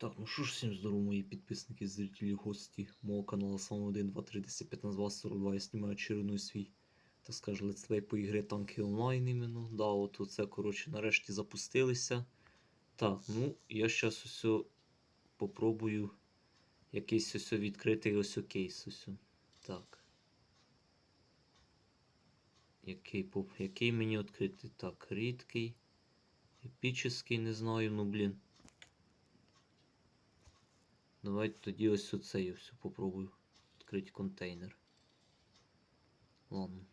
Так, ну що ж, всім здорово, мої підписники, зрителі, гості мого каналу Слава 1, 2, 3, 10, 15, 20, 42. Я знімаю очередной свій, так скажем, летсплей по ігри Танки онлайн іменно. Да, от оце, коротше, нарешті запустилися. Так, ну, я зараз ось попробую якийсь ось відкритий ось кейс ось. Так. Який, поп... Який мені відкрити? Так, рідкий. Епічний, не знаю, ну блін. Давайте тоді ось оцей ось попробую відкрити контейнер. Ладно.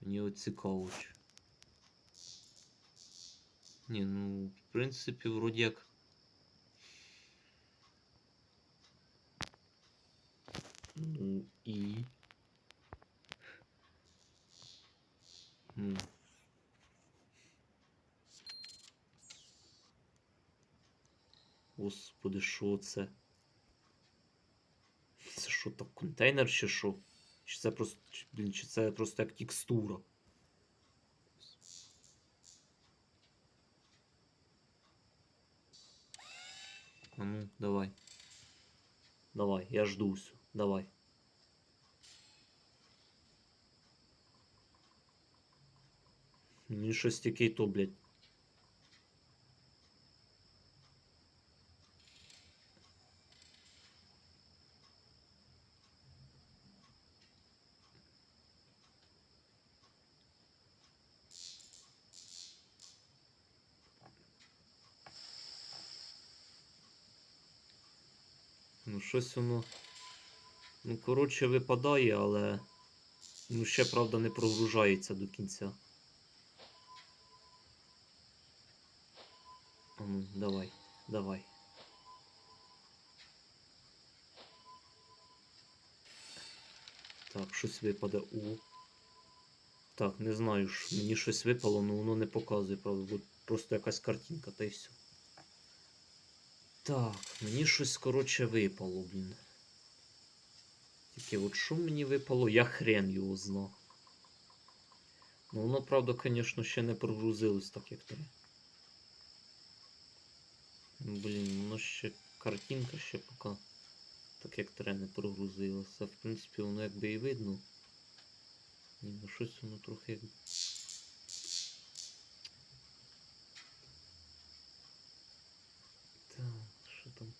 Мені от цікаво. Ні, ну, в принципі, вроді як. Ну і. Ну. Господи, що це? Це що так контейнер чи що? Чи це просто. чи, Блін, чи це просто як текстура? А ну, давай. Давай, я жду все. Давай. Мені щось таке то, блядь. Ну, щось воно. Ну, коротше, випадає, але. Ну, ще, правда, не прогружається до кінця. Ну, давай, давай. Так, щось випаде. У. Так, не знаю, мені щось випало, але воно не показує, правда, просто якась картинка, та й все. Так, мені щось, коротше, випало, блін. Тільки от що мені випало, я хрен його знав. Ну воно, правда, звісно, ще не прогрузилось так, як треба. Блін, воно ще картинка ще поки так як треба не прогрузилася. В принципі, воно якби і видно. Ні, ну щось воно трохи як. Так, що там?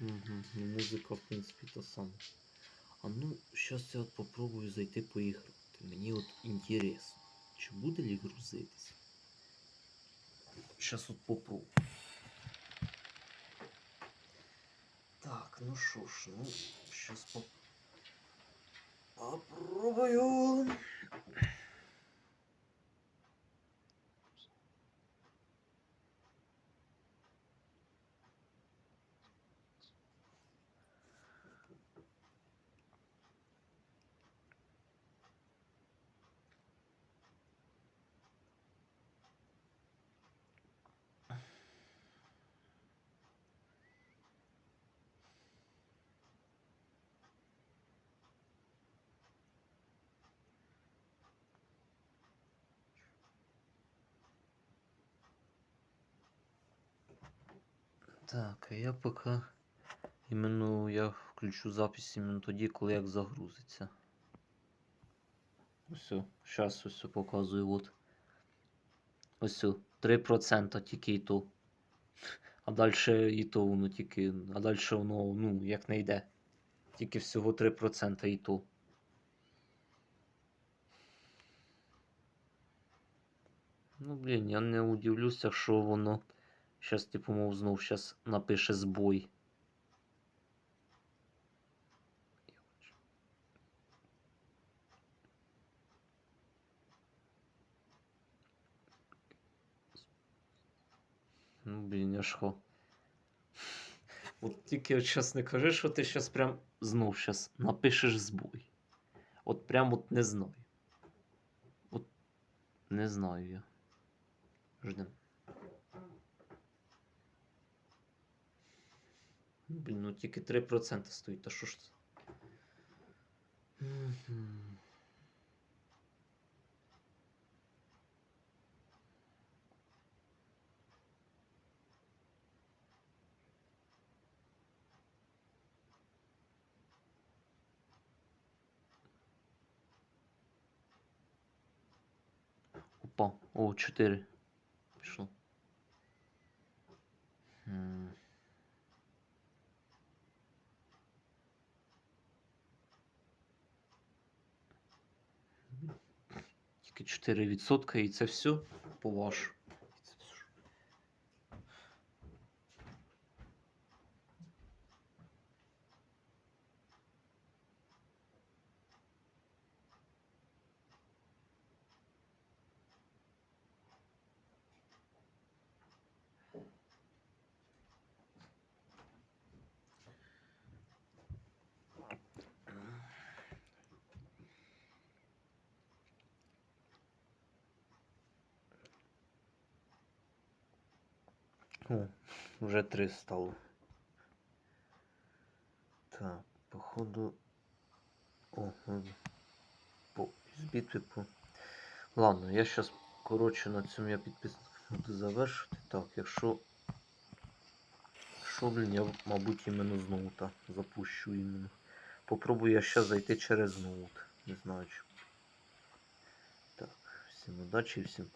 Угу, ну музика, в принципі, та сама. А ну, зараз я от попробую зайти поіграти. Мені от інтересно, чи буде ли грузитися? Сейчас от попробую. Так, ну що ж, ну, сейчас поп... попробую. Так, а я поки іменно я включу запись іменно тоді, коли як загрузиться. Ось, зараз ось показую, от. Ось 3% тільки і то. А далі і то воно тільки. А далі воно, ну, як не йде. Тільки всього 3% і то. Ну, блін, я не удивлюся, що воно. Щас, типу, мов знов щас напише збой. Ну, блін, хо. От тільки от щас не кажи, що ти щас прям знов щас напишеш збой. От прям от не знаю. От не знаю я. Ждем. Блін, ну тільки 3% стоїть, та що ж це? Опа, о, 4 пішло. Тільки 4% і це все по вашу. О, вже 3 стало. Так, походу. О, ну, по битви по. Ладно, я зараз, коротше, на цьому я підписник буду завершити. Так, якщо. Що, блін, я, мабуть, іменно знову так запущу іменно. Попробую я ще зайти через ноут. Не знаю чому. Так, всім удачі, всім